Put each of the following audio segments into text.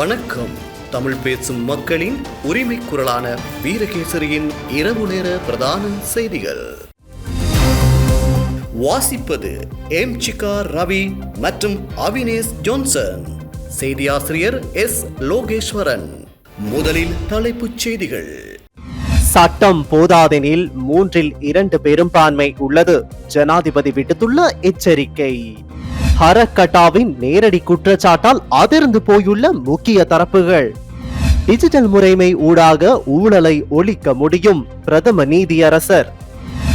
வணக்கம். தமிழ் பேசும் மக்களின் உரிமை குரலான வீரகேசரியின் இரவு நேர பிரதான செய்திகள். வாசிப்பது எம் சிகா ரவி மற்றும் அவினேஷ் ஜோன்சன். செய்தியாசிரியர் எஸ் லோகேஸ்வரன். முதலில் தலைப்புச் செய்திகள். சட்டம் போதாதெனில் மூன்றில் இரண்டு பெரும்பான்மை உள்ளது. ஜனாதிபதி விடுத்துள்ள எச்சரிக்கை. ஹரக்கட்டாவின் நேரடி குற்றச்சாட்டால் அதிர்ந்து போயுள்ள முக்கிய தரப்புகள். டிஜிட்டல் முறைமை ஊடாக ஊழலை ஒழிக்க முடியும் பிரதம நீதியரசர்.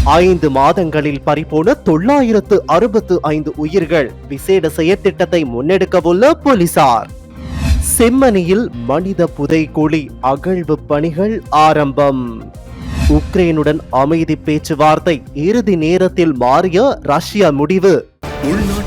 ஐந்து மாதங்களில் பறிபோன தொள்ளாயிரத்து அறுபத்து ஐந்து உயிர்கள் விசேட செயற்திட்டத்தை முன்னெடுக்கவுள்ள போலீசார். செம்மணியில் மனித புதைக்குழி அகழ்வு பணிகள் ஆரம்பம். உக்ரைனுடன் அமைதி பேச்சுவார்த்தை இறுதி நேரத்தில் மாறிய ரஷ்யா முடிவு. உள்நாட்டு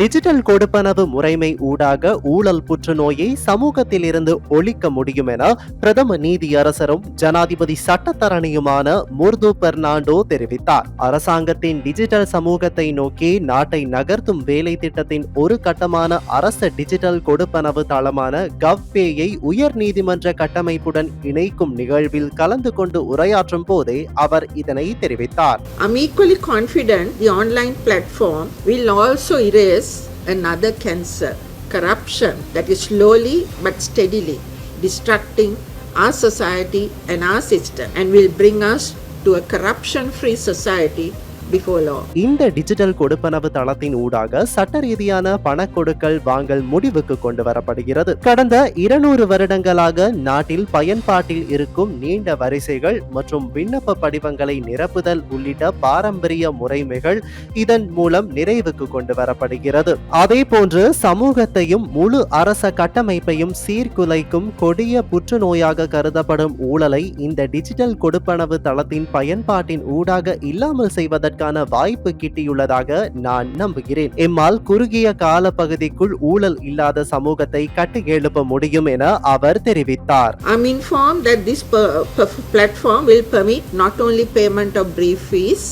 டிஜிட்டல் கொடுப்பனவு முறைமை ஊடாக ஊழல் புற்றுநோயை சமூகத்தில் இருந்து ஒழிக்க முடியும் என பிரதம நீதியரசரும் ஜனாதிபதி சட்டத்தரணியுமான முர்து பெர்னாண்டோ தெரிவித்தார். அரசாங்கத்தின் டிஜிட்டல் சமூகத்தை நோக்கி நாட்டை நகர்த்தும் வேலை திட்டத்தின் ஒரு கட்டமான அரச டிஜிட்டல் கொடுப்பனவு தளமான கவ்பேயை உயர் நீதிமன்ற கட்டமைப்புடன் இணைக்கும் நிகழ்வில் கலந்து கொண்டு உரையாற்றும் போதே அவர் இதனை தெரிவித்தார். I'm equally confident the online platform will also erase another cancer, corruption that is slowly but steadily destructing our society and our system and will bring us to a corruption free society இந்த digital கொடுப்பனவு தளத்தின் ஊடாக சட்ட ரீதியான பண கொடுக்கல் வாங்கல் முடிவுக்கு கொண்டு வரப்படுகிறது கடந்த இருநூறு வருடங்களாக நாட்டில் பயன்பாட்டில் இருக்கும் நீண்ட வரிசைகள் மற்றும் விண்ணப்ப படிவங்களை நிரப்புதல் உள்ளிட்ட பாரம்பரிய முறைமைகள் இதன் மூலம் நிறைவுக்கு கொண்டு வரப்படுகிறது அதே போன்று சமூகத்தையும் முழு அரச கட்டமைப்பையும் சீர்குலைக்கும் கொடிய புற்றுநோயாக கருதப்படும் ஊழலை இந்த டிஜிட்டல் கொடுப்பனவு தளத்தின் பயன்பாட்டின் ஊடாக இல்லாமல் செய்வதற்கு செய்வதற்கான வாய்ப்பு கிட்டியுள்ளதாக நான் நம்புகிறேன் எம்மால் குறுகிய கால பகுதிக்குள் ஊழல் இல்லாத சமூகத்தை கட்டி எழுப்ப முடியும் என அவர் தெரிவித்தார் I'm informed that this per- per- platform will permit not only payment of brief fees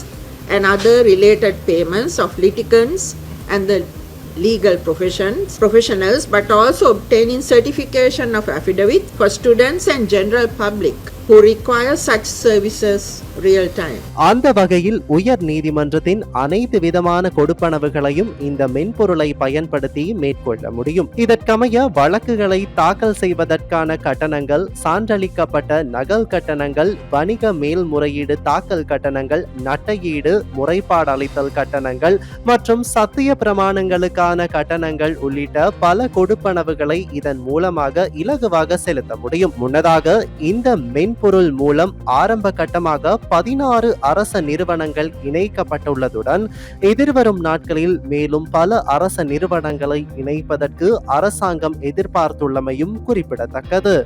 and other related payments of litigants and the legal professions professionals but also obtaining certification of affidavit for students and general public who require such services real time. அந்த வகையில் உயர் நீதிமன்றத்தின் அனைத்து விதமான கொடுப்பனவுகளையும் இந்த மென்பொருளை பயன்படுத்தி மேற்கொள்ள முடியும். இதற்கமைய வழக்குகளை தாக்கல் செய்வதற்கான கட்டணங்கள் சான்றளிக்கப்பட்ட நகல் கட்டணங்கள் வணிக மேல்முறையீடு தாக்கல் கட்டணங்கள் நட்டையீடு முறைப்பாடு அளித்தல் கட்டணங்கள் மற்றும் சத்திய பிரமாணங்களுக்கான கட்டணங்கள் உள்ளிட்ட பல கொடுப்பனவுகளை இதன் மூலமாக இலகுவாக செலுத்த முடியும். முன்னதாக இந்த மென் மென்பொருள் மூலம் ஆரம்ப கட்டமாக பதினாறு அரச நிறுவனங்கள் இணைக்கப்பட்டுள்ளதுடன் எதிர்வரும் நாட்களில் மேலும் பல அரச நிறுவனங்களை இணைப்பதற்கு அரசாங்கம் எதிர்பார்த்துள்ளமையும் குறிப்பிடத்தக்கது.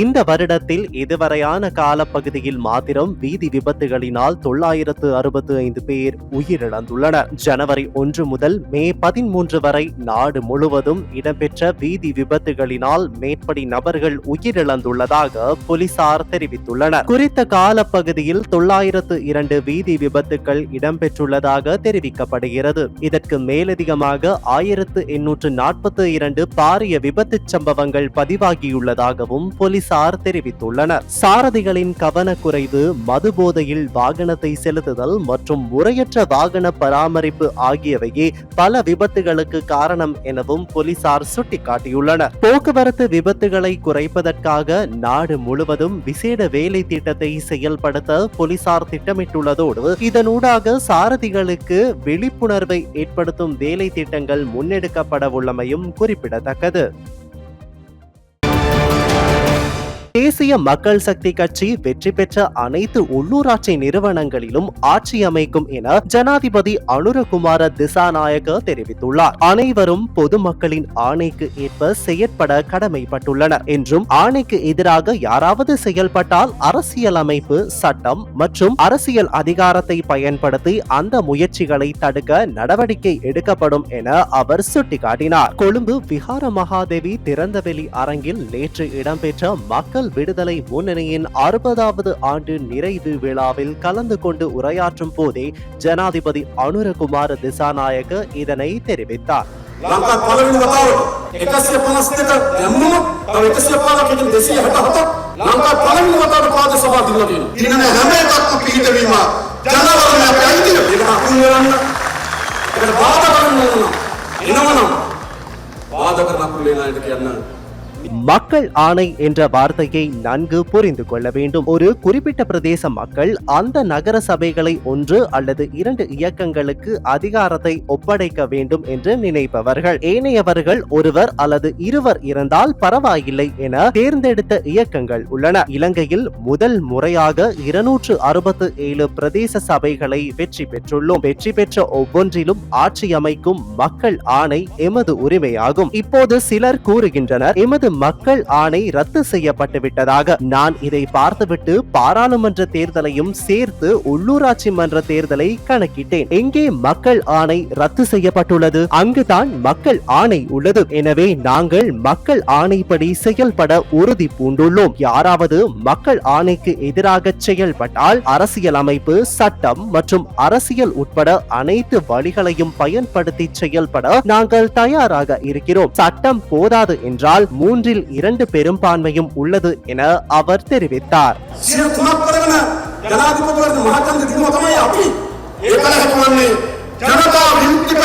இந்த வருடத்தில் இதுவரையான காலப்பகுதியில் மாத்திரம் வீதி விபத்துகளினால் தொள்ளாயிரத்து அறுபத்து ஐந்து பேர் உயிரிழந்துள்ளனர். ஜனவரி ஒன்று முதல் மே பதிமூன்று வரை நாடு முழுவதும் இடம்பெற்ற வீதி விபத்துகளினால் மேற்படி நபர்கள் உயிரிழந்துள்ளதாக போலீசார் தெரிவித்துள்ளனர். குறித்த காலப்பகுதியில் தொள்ளாயிரத்து இரண்டு வீதி விபத்துக்கள் இடம்பெற்றுள்ளதாக தெரிவிக்கப்படுகிறது. இதற்கு மேலதிகமாக ஆயிரத்து எண்ணூற்று நாற்பத்தி இரண்டு பாரிய விபத்து சம்பவங்கள் பதிவாகியுள்ளதாகவும் போலீஸ் போலீசார் தெரிவித்துள்ளனர். சாரதிகளின் கவனக்குறைவு மதுபோதையில் வாகனத்தை செலுத்துதல் மற்றும் முறையற்ற வாகன பராமரிப்பு ஆகியவையே பல விபத்துகளுக்கு காரணம் எனவும் போலீசார் சுட்டிக்காட்டியுள்ளனர். போக்குவரத்து விபத்துகளை குறைப்பதற்காக நாடு முழுவதும் விசேட வேலை திட்டத்தை செயல்படுத்த போலீசார் திட்டமிட்டுள்ளதோடு இதனூடாக சாரதிகளுக்கு விழிப்புணர்வை ஏற்படுத்தும் வேலை திட்டங்கள் முன்னெடுக்கப்பட உள்ளமையும் குறிப்பிடத்தக்கது. தேசிய மக்கள் சக்தி கட்சி வெற்றி பெற்ற அனைத்து உள்ளூராட்சி நிறுவனங்களிலும் ஆட்சி அமைக்கும் என ஜனாதிபதி அனுரகுமார திசாநாயக தெரிவித்துள்ளார். அனைவரும் பொதுமக்களின் ஆணைக்கு ஏற்ப செயற்பட கடமைப்பட்டுள்ளனர் என்றும் ஆணைக்கு எதிராக யாராவது செயல்பட்டால் அரசியலமைப்பு சட்டம் மற்றும் அரசியல் அதிகாரத்தை பயன்படுத்தி அந்த முயற்சிகளை தடுக்க நடவடிக்கை எடுக்கப்படும் என அவர் சுட்டிக்காட்டினார். கொழும்பு விஹார மகாதேவி திறந்தவெளி அரங்கில் நேற்று இடம்பெற்ற மக்கள் விடுதலை முன்னணியின் அறுபதாவது ஆண்டு நிறைவு விழாவில் கலந்து கொண்டு உரையாற்றும் போதே ஜனாதிபதி அனுரகுமார திசாநாயக்க இதனை தெரிவித்தார் ලංකා පළවෙනි වතාවට 152 දැම්මම තව 105ක් ඉතින් 267ක් ලංකා පළවෙනි වතාවට පාද සභා දිනලා තියෙනවා. දිනන හැම එකක්ම පිළිතවීම ජනවරණය අපේ අයිතිය. ඒක අකුල් වෙනන්න. ඒකට බාධා කරන්න ඕන. එනවනම් බාධා කරන අකුල් වෙන අයට කියන්න மக்கள் ஆணை என்ற வார்த்தையை நன்கு புரிந்து கொள்ள வேண்டும். ஒரு குறிப்பிட்ட பிரதேச மக்கள் அந்த நகர சபைகளை ஒன்று அல்லது இரண்டு இயக்கங்களுக்கு அதிகாரத்தை ஒப்படைக்க வேண்டும் என்று நினைப்பவர்கள். ஏனையவர்கள் ஒருவர் அல்லது இருவர் இருந்தால் பரவாயில்லை என தேர்ந்தெடுத்த இயக்கங்கள் உள்ளன. இலங்கையில் முதல் முறையாக இருநூற்று அறுபத்து ஏழு பிரதேச சபைகளை வெற்றி பெற்றுள்ளோம். வெற்றி பெற்ற ஒவ்வொன்றிலும் ஆட்சி அமைக்கும் மக்கள் ஆணை எமது உரிமையாகும். இப்போது சிலர் கூறுகின்றனர் எமது மக்கள் ஆணை ரத்து செய்யப்பட்டு விட்டதாக. நான் இதை பார்த்துவிட்டு பாராளுமன்ற தேர்தலையும் சேர்த்து உள்ளூராட்சி மன்ற தேர்தலை கணக்கிட்டேன். எங்கே மக்கள் ஆணை ரத்து செய்யப்பட்டுள்ளது? அங்குதான் மக்கள் ஆணை உள்ளது. எனவே நாங்கள் மக்கள் ஆணைப்படி செயல்பட உறுதி பூண்டுள்ளோம். யாராவது மக்கள் ஆணைக்கு எதிராக செயல்பட்டால் அரசியல் அமைப்பு சட்டம் மற்றும் அரசியல் உட்பட அனைத்து வழிகளையும் பயன்படுத்தி செயல்பட நாங்கள் தயாராக இருக்கிறோம். சட்டம் போதாது என்றால் மூன்று மூன்றில் இரண்டு பெரும்பான்மையும் உள்ளது என அவர் தெரிவித்தார் සිය තුනක් කරගෙන ජනාධිපතිවරණ මහජනක දිනුව තමයි අපි. ඒ කල හැකිවන්නේ ජනතා විමුක්ති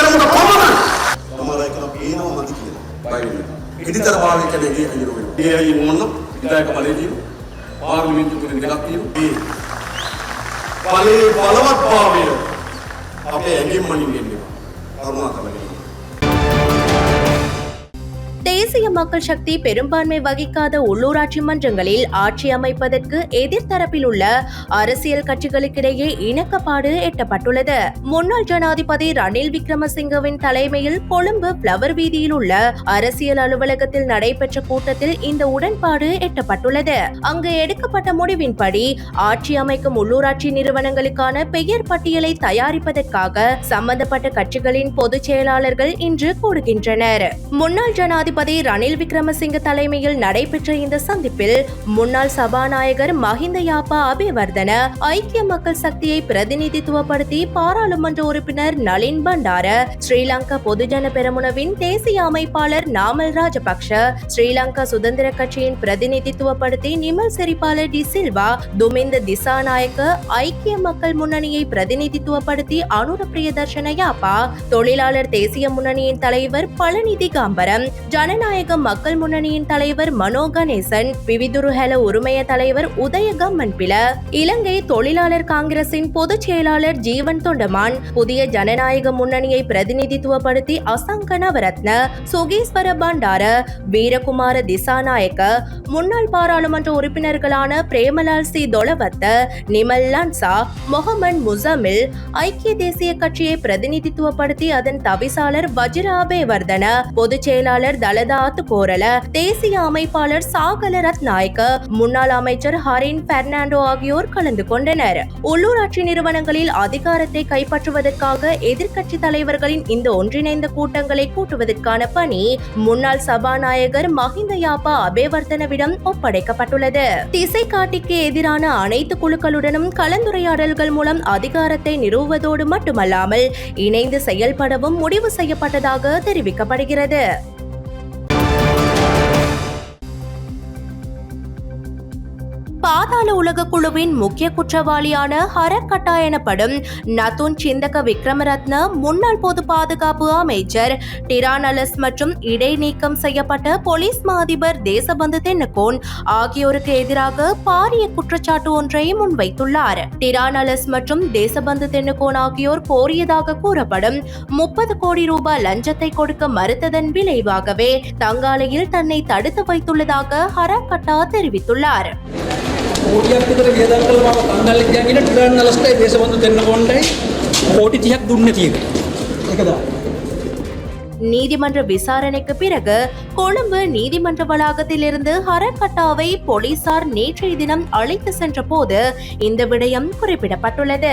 தேசிய மக்கள் சக்தி பெரும்பான்மை வகிக்காத உள்ளூராட்சி மன்றங்களில் ஆட்சி அமைப்பதற்கு எதிர்த்தரப்பில் உள்ள அரசியல் கட்சிகளுக்கிடையே இணக்கப்பாடு எட்டப்பட்டுள்ளது. முன்னாள் ஜனாதிபதி ரணில் விக்ரமசிங்கவின் தலைமையில் கொழும்பு பிளவர் வீதியில் உள்ள அரசியல் அலுவலகத்தில் நடைபெற்ற கூட்டத்தில் இந்த உடன்பாடு எட்டப்பட்டுள்ளது. அங்கு எடுக்கப்பட்ட முடிவின்படி ஆட்சி அமைக்கும் உள்ளூராட்சி நிறுவனங்களுக்கான பெயர் பட்டியலை தயாரிப்பதற்காக சம்பந்தப்பட்ட கட்சிகளின் பொதுச் செயலாளர்கள் இன்று கூடுகின்றனர். முன்னாள் ஜனாதிபதி ரணில் விக்ரமசிங்க தலைமையில் நடைபெற்ற இந்த சந்திப்பில் முன்னாள் சபாநாயகர் மஹிந்த யாப்பா அபிவர்தன ஐக்கிய மக்கள் சக்தியை பிரதிநிதித்துவப்படுத்தி பாராளுமன்ற உறுப்பினர் நளின் பண்டார ஸ்ரீலங்கா பொதுஜன பெரமுனவின் தேசிய அமைப்பாளர் நாமல் ராஜபக்ஷ ஸ்ரீலங்கா சுதந்திர கட்சியின் பிரதிநிதித்துவப்படுத்தி நிமல் செரிப்பாளர் டி சில்வா துமிந்த திசாநாயக்க ஐக்கிய மக்கள் முன்னணியை பிரதிநிதித்துவப்படுத்தி அனுர பிரியதர்ஷன யாப்பா தொழிலாளர் தேசிய முன்னணியின் தலைவர் பழனிதி காம்பரம் ஜனநாயக மக்கள் முன்னணியின் தலைவர் மனோ கணேசன் விவிதுருஹல உரிமைய தலைவர் உதயகம் கம்மன்பில இலங்கை தொழிலாளர் காங்கிரசின் பொதுச் செயலாளர் ஜீவன் தொண்டமான் புதிய ஜனநாயக முன்னணியை பிரதிநிதித்துவப்படுத்தி அசங்க நவரத்ன சுகேஸ்வர பண்டார வீரகுமார திசாநாயக்க முன்னாள் பாராளுமன்ற உறுப்பினர்களான பிரேமலால் சி. தொலவத்த நிமல் லன்சா முகமன் முசமில் ஐக்கிய தேசிய கட்சியை பிரதிநிதித்துவப்படுத்தி அதன் தவிசாளர் வஜிர வர்தன பொதுச் செயலாளர் தலதா கோரல. தேசிய அமைப்பாளர் சாகல ரத்நாயக்க முன்னாள் அமைச்சர் ஹரின் பெர்னாண்டோ ஆகியோர் கலந்து கொண்டனர். உள்ளூராட்சி நிறுவனங்களில் அதிகாரத்தை கைப்பற்றுவதற்காக எதிர்க்கட்சி தலைவர்களின் இந்த ஒன்றிணைந்த கூட்டங்களை கூட்டுவதற்கான பணி முன்னாள் சபாநாயகர் மஹிந்த யாப்பா அபேவர்த்தனவிடம் ஒப்படைக்கப்பட்டுள்ளது. திசை காட்டிக்கு எதிரான அனைத்து குழுக்களுடனும் கலந்துரையாடல்கள் மூலம் அதிகாரத்தை நிறுவுவதோடு மட்டுமல்லாமல் இணைந்து செயல்படவும் முடிவு செய்யப்பட்டதாக தெரிவிக்கப்படுகிறது. பாதாள உலக குழுவின் முக்கிய குற்றவாளியான ஹரக்கட்டா எனப்படும் நதுன் சிந்தக விக்ரமரத்ன முன்னாள் பொது பாதுகாப்பு அமைச்சர் டிரானலஸ் மற்றும் இடைநீக்கம் செய்யப்பட்ட போலீஸ் மா அதிபர் தேசபந்து தென்னகோன் ஆகியோருக்கு எதிராக பாரிய குற்றச்சாட்டு ஒன்றை முன்வைத்துள்ளார். டிரானலஸ் மற்றும் தேசபந்து தென்னகோன் ஆகியோர் கோரியதாக கூறப்படும் முப்பது கோடி ரூபாய் லஞ்சத்தை கொடுக்க மறுத்ததன் விளைவாகவே தங்காலையில் தன்னை தடுத்து வைத்துள்ளதாக ஹரக்கட்டா தெரிவித்துள்ளார். කෝටියක් විතර වියදම් කළ මම කංගල් කියගෙන ටිරන් නලස්ටයි දේශබන්දු දෙන්න කොණ්ඩයි කෝටි 30ක් දුන්නේ තියෙක. ඒකද? நீதிமன்ற விசாரணைக்கு பிறகு கொழும்பு நீதிமன்ற வளாகத்திலிருந்து ஹரக்கட்டாவை போலீசார் நேற்றைய தினம் அழைத்து சென்ற போது இந்த விடயம் குறிப்பிடப்பட்டுள்ளது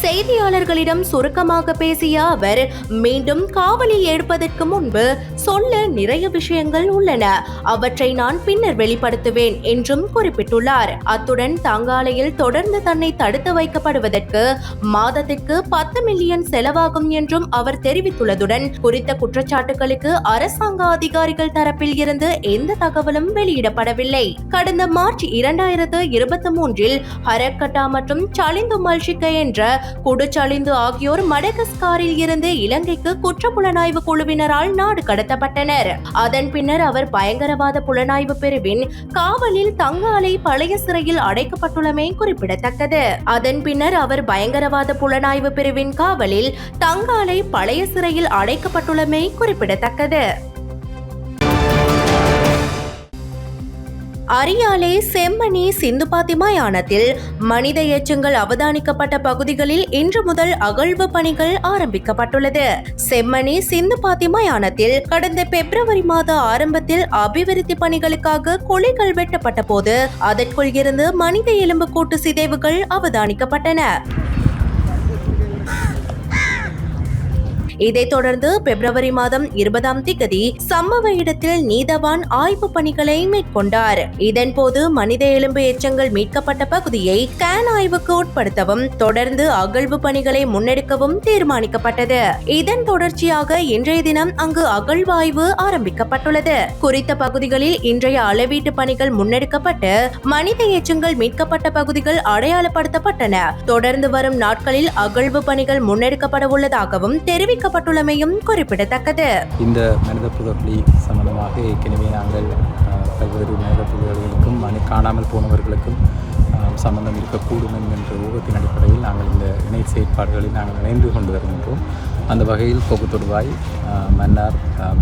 செய்தியாளர்களிடம் சுருக்கமாக பேசிய அவர் மீண்டும் காவலில் எடுப்பதற்கு முன்பு சொல்ல நிறைய விஷயங்கள் உள்ளன. அவற்றை நான் பின்னர் வெளிப்படுத்துவேன் என்றும் குறிப்பிட்டுள்ளார். அத்துடன் தங்காலையில் தொடர்ந்து தன்னை தடுத்து வைக்கப்படுவதற்கு மாதத்திற்கு பத்து மில்லியன் செலவாகும் என்றும் அவர் தெரிவித்துள்ளதுடன் குறித்த குற்றச்சாட்டுகளுக்கு அரசாங்க அதிகாரிகள் தரப்பில் இருந்து எந்த தகவலும் வெளியிடப்படவில்லை. கடந்த மார்ச் இரண்டாயிரத்து இருபத்தி மூன்றில் ஹரக்கட்டா மற்றும் சலிந்து மல்ஷிக்க என்ற குடுச்சலிந்து ஆகியோர் மடகஸ்காரில் இருந்து இலங்கைக்கு குற்றப்புலனாய்வு குழுவினரால் நாடு கடத்தப்பட்டனர். அதன் பின்னர் அவர் பயங்கரவாத புலனாய்வு பிரிவின் காவலில் தங்காலை பழைய சிறையில் அடைக்கப்பட்டுள்ளமை குறிப்பிடத்தக்கது. அதன் பின்னர் அவர் பயங்கரவாத புலனாய்வு பிரிவின் காவலில் தங்காலை பழைய சிறையில் அடைக்கப்பட்டுள்ளமை குறிப்பிடத்தக்கது. அரியாலை செம்மணி சிந்துபாத்தி யானத்தில் மனித எச்சங்கள் அவதானிக்கப்பட்ட பகுதிகளில் இன்று முதல் அகழ்வு பணிகள் ஆரம்பிக்கப்பட்டுள்ளது. செம்மணி சிந்துபாத்தி யானத்தில் கடந்த பிப்ரவரி மாத ஆரம்பத்தில் அபிவிருத்தி பணிகளுக்காக குழிகள் வெட்டப்பட்ட போது அதற்குள் இருந்து மனித எலும்பு கூட்டு சிதைவுகள் அவதானிக்கப்பட்டன. இதைத் தொடர்ந்து பிப்ரவரி மாதம் இருபதாம் திகதி சம்பவ இடத்தில் நீதவான் ஆய்வு பணிகளை மேற்கொண்டார். இதன்போது மனித எலும்பு எச்சங்கள் மீட்கப்பட்ட பகுதியை ஸ்கேன் ஆய்வுக்கு உட்படுத்தவும் தொடர்ந்து அகழ்வு பணிகளை முன்னெடுக்கவும் தீர்மானிக்கப்பட்டது. இதன் தொடர்ச்சியாக இன்றைய தினம் அங்கு அகழ்வாய்வு ஆரம்பிக்கப்பட்டுள்ளது. குறித்த பகுதிகளில் இன்றைய அளவீட்டு பணிகள் முன்னெடுக்கப்பட்டு மனித எச்சங்கள் மீட்கப்பட்ட பகுதிகள் அடையாளப்படுத்தப்பட்டன. தொடர்ந்து வரும் நாட்களில் அகழ்வு பணிகள் முன்னெடுக்கப்பட உள்ளதாகவும் தெரிவிக்கப்பட்டுள்ளமையும் குறிப்பிடத்தக்கது. இந்த மனித புதப்புலி சம்பந்தமாக ஏற்கனவே நாங்கள் பல்வேறு மனித புதர்களுக்கும் காணாமல் போனவர்களுக்கும் சம்பந்தம் இருக்கக்கூடும் என்கின்ற ஊகத்தின் அடிப்படையில் நாங்கள் இந்த இணை செயற்பாடுகளில் நாங்கள் இணைந்து கொண்டு வருகின்றோம். அந்த வகையில் தொகுத்தொடுவாய் மன்னார் அஹ்,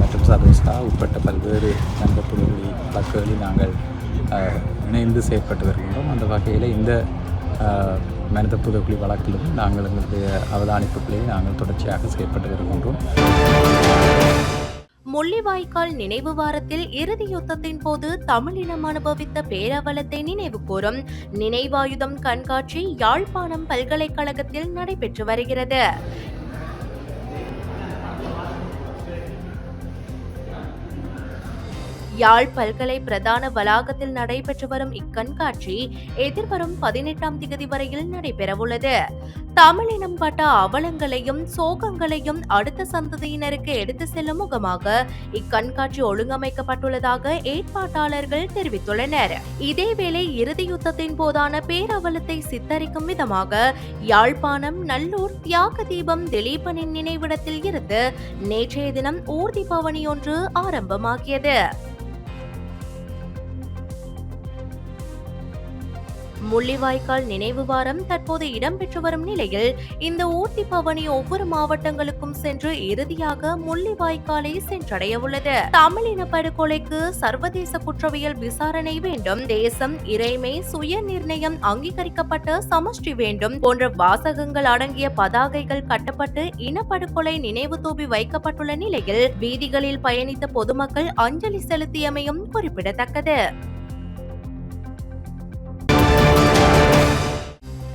மற்றும் சதோசா உட்பட்ட பல்வேறு மனித புதப்புலி வழக்குகளில் நாங்கள் இணைந்து செயற்பட்டு வருகின்றோம். அந்த வகையில் இந்த மனித புதக்குழி வழக்கிலும் நாங்கள் எங்களுடைய அவதானிப்புகளை நாங்கள் தொடர்ச்சியாக செயற்பட்டு வருகின்றோம் முள்ளிவாய்க்கால் நினைவு வாரத்தில் இறுதி யுத்தத்தின் போது தமிழினம் அனுபவித்த பேரவலத்தை நினைவு கூறும். நினைவாயுதம் கண்காட்சி யாழ்ப்பாணம் பல்கலைக்கழகத்தில் நடைபெற்று வருகிறது. யாழ் பல்கலை பிரதான வளாகத்தில் நடைபெற்று வரும் இக்கண்காட்சி எதிர்வரும் பதினெட்டாம் திகதி வரையில் நடைபெறவுள்ளது. தமிழினம் பட்ட அவலங்களையும் சோகங்களையும் அடுத்த சந்ததியினருக்கு எடுத்து செல்லும் முகமாக இக்கண்காட்சி ஒழுங்கமைக்கப்பட்டுள்ளதாக ஏற்பாட்டாளர்கள் தெரிவித்துள்ளனர். இதேவேளை இறுதி யுத்தத்தின் போதான பேரவலத்தை சித்தரிக்கும் விதமாக யாழ்ப்பாணம் நல்லூர் தியாக தீபம் திலீபனின் நினைவிடத்தில் இருந்து நேற்றைய தினம் ஊர்தி பவனி ஒன்று ஆரம்பமாகியது. முள்ளிவாய்க்கால் நினைவு வாரம் தற்போது இடம்பெற்று வரும் நிலையில் இந்த ஊர்தி பவனி ஒவ்வொரு மாவட்டங்களுக்கும் சென்று இறுதியாக முள்ளிவாய்க்காலை சென்றடைய உள்ளது தமிழின படுகொலைக்கு சர்வதேச குற்றவியல் விசாரணை வேண்டும். தேசம் இறைமை சுய நிர்ணயம் அங்கீகரிக்கப்பட்ட சமஷ்டி வேண்டும். போன்ற வாசகங்கள் அடங்கிய பதாகைகள் கட்டப்பட்டு இனப்படுகொலை நினைவு தூபி வைக்கப்பட்டுள்ள நிலையில் வீதிகளில் பயணித்த பொதுமக்கள் அஞ்சலி செலுத்தியமையும் குறிப்பிடத்தக்கது.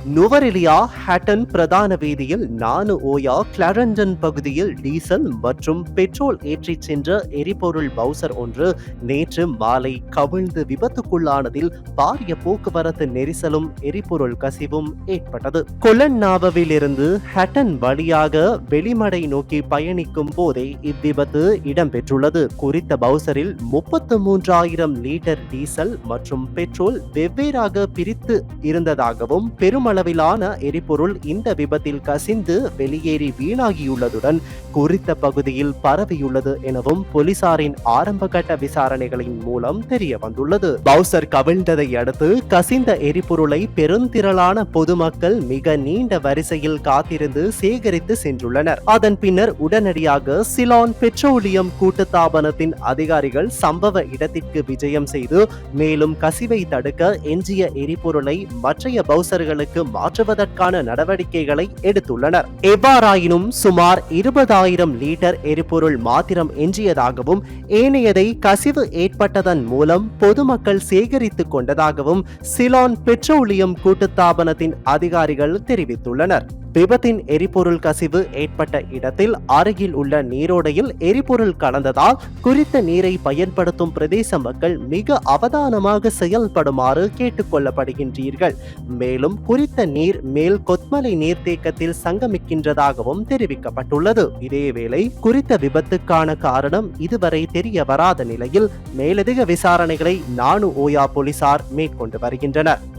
நுவரெலியா ஹேட்டன் பிரதான வீதியில் நானு ஓயா கிளாரண்டன் பகுதியில் டீசல் மற்றும் பெட்ரோல் ஏற்றிச் சென்ற எரிபொருள் பவுசர் ஒன்று நேற்று மாலை கவிழ்ந்து விபத்துக்குள்ளானதில் பாரிய போக்குவரத்து நெரிசலும் எரிபொருள் கசிவும் ஏற்பட்டது. கொலன்னாவில் ஹட்டன் வழியாக வெளிமடை நோக்கி பயணிக்கும் போதே இவ்விபத்து இடம்பெற்றுள்ளது. குறித்த பவுசரில் முப்பத்து மூன்றாயிரம் லிட்டர் டீசல் மற்றும் பெட்ரோல் வெவ்வேறாக பிரித்து இருந்ததாகவும் பெருமளவிலான எரிபொருள் இந்த விபத்தில் கசிந்து வெளியேறி வீணாகியுள்ளதுடன் குறித்த பகுதியில் பரவியுள்ளது எனவும் போலீசாரின் ஆரம்பகட்ட விசாரணைகளின் மூலம் தெரிய வந்துள்ளது பவுசர் கவிழ்ந்ததை அடுத்து கசிந்த எரிபொருளை பெருந்திரளான பொதுமக்கள் மிக நீண்ட வரிசையில் காத்திருந்து சேகரித்து சென்றுள்ளனர். அதன் பின்னர் உடனடியாக சிலான் பெட்ரோலியம் கூட்டுத்தாபனத்தின் அதிகாரிகள் சம்பவ இடத்திற்கு விஜயம் செய்து மேலும் கசிவை தடுக்க எஞ்சிய எரிபொருளை மற்றைய பவுசர்களுக்கு மாற்றுவதற்கான நடவடிக்கைகளை எடுத்துள்ளனர். எவ்வாறாயினும் சுமார் இருபதாயிரம் லிட்டர் எரிபொருள் மாத்திரம் எஞ்சியதாகவும் ஏனையதை கசிவு ஏற்பட்டதன் மூலம் பொதுமக்கள் சேகரித்துக் கொண்டதாகவும் சிலான் பெட்ரோலியம் கூட்டுத்தாபனத்தின் அதிகாரிகள் தெரிவித்துள்ளனர். விபத்தின் எரிபொருள் கசிவு ஏற்பட்ட இடத்தில் அருகில் உள்ள நீரோடையில் எரிபொருள் கலந்ததால் குறித்த நீரை பயன்படுத்தும் பிரதேச மக்கள் மிக அவதானமாக செயல்படுமாறு கேட்டுக்கொள்ளப்படுகின்றீர்கள். மேலும் குறித்த நீர் மேல் கொத்மலை நீர்த்தேக்கத்தில் சங்கமிக்கின்றதாகவும் தெரிவிக்கப்பட்டுள்ளது. இதேவேளை குறித்த விபத்துக்கான காரணம் இதுவரை தெரிய வராத நிலையில் மேலதிக விசாரணைகளை நானு ஓயா போலீசார் மேற்கொண்டு வருகின்றனர்.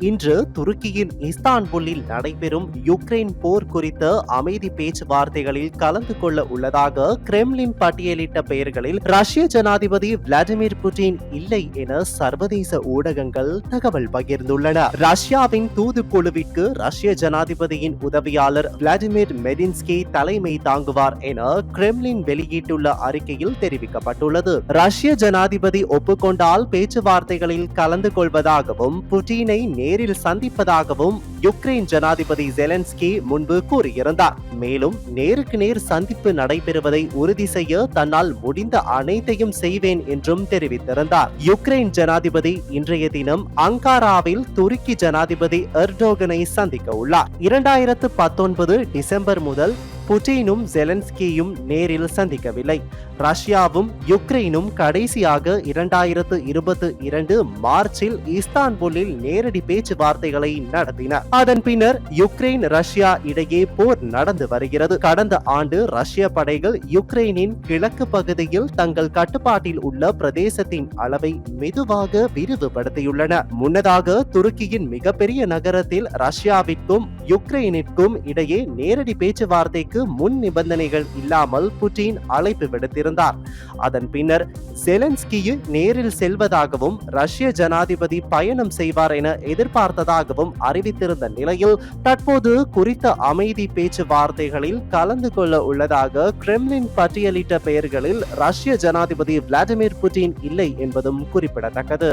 இன்று துருக்கியின் இஸ்தான்புல்லில் நடைபெறும் யுக்ரைன் போர் குறித்த அமைதி பேச்சுவார்த்தைகளில் கலந்து கொள்ள உள்ளதாக கிரெம்லின் பட்டியலிட்ட பெயர்களில் ரஷ்ய ஜனாதிபதி விளாடிமிர் புட்டின் இல்லை என சர்வதேச ஊடகங்கள் தகவல் பகிர்ந்துள்ளன. ரஷ்யாவின் தூதுக்குழுவிற்கு ரஷ்ய ஜனாதிபதியின் உதவியாளர் விளாடிமிர் மெடின்ஸ்கி தலைமை தாங்குவார் என கிரெம்லின் வெளியிட்டுள்ள அறிக்கையில் தெரிவிக்கப்பட்டுள்ளது. ரஷ்ய ஜனாதிபதி ஒப்புக்கொண்டால் பேச்சுவார்த்தைகளில் கலந்து கொள்வதாகவும் புட்டினை நேரில் சந்திப்பதாகவும் யுக்ரைன் ஜனாதிபதி ஜெலன்ஸ்கி முன்பு கூறியிருந்தார். மேலும் நேருக்கு நேர் சந்திப்பு நடைபெறுவதை உறுதி செய்ய தன்னால் முடிந்த அனைத்தையும் செய்வேன் என்றும் தெரிவித்திருந்தார். யுக்ரைன் ஜனாதிபதி இன்றைய தினம் அங்காராவில் துருக்கி ஜனாதிபதி எர்டோகனை சந்திக்க உள்ளார். இரண்டாயிரத்து பத்தொன்பது டிசம்பர் முதல் புட்டினும் ஜெலன்ஸ்கியும் நேரில் சந்திக்கவில்லை. ரஷ்யாவும் யுக்ரைனும் கடைசியாக இரண்டாயிரத்து இருபத்தி இரண்டு மார்ச்சில் இஸ்தான்புல்லில் நேரடி பேச்சுவார்த்தைகளை நடத்தின. அதன் பின்னர் யுக்ரைன் ரஷ்யா இடையே போர் நடந்து வருகிறது. கடந்த ஆண்டு ரஷ்ய படைகள் யுக்ரைனின் கிழக்கு பகுதியில் தங்கள் கட்டுப்பாட்டில் உள்ள பிரதேசத்தின் அளவை மெதுவாக விரிவுபடுத்தியுள்ளன. முன்னதாக துருக்கியின் மிகப்பெரிய நகரத்தில் ரஷ்யாவிற்கும் யுக்ரைனிற்கும் இடையே நேரடி பேச்சுவார்த்தைக்கு முன் நிபந்தனைகள் இல்லாமல் புட்டின் அழைப்பு விடுத்திருந்தார். அதன் பின்னர் செலன்ஸ்கியு நேரில் செல்வதாகவும் ரஷ்ய ஜனாதிபதி பயணம் செய்வார் என எதிர்பார்த்ததாகவும் அறிவித்திருந்த நிலையில் தற்போது குறித்த அமைதி பேச்சுவார்த்தைகளில் கலந்து கொள்ள உள்ளதாக கிரெம்லின் பட்டியலிட்ட பெயர்களில் ரஷ்ய ஜனாதிபதி விளாடிமிர் புட்டின் இல்லை என்பதும் குறிப்பிடத்தக்கது.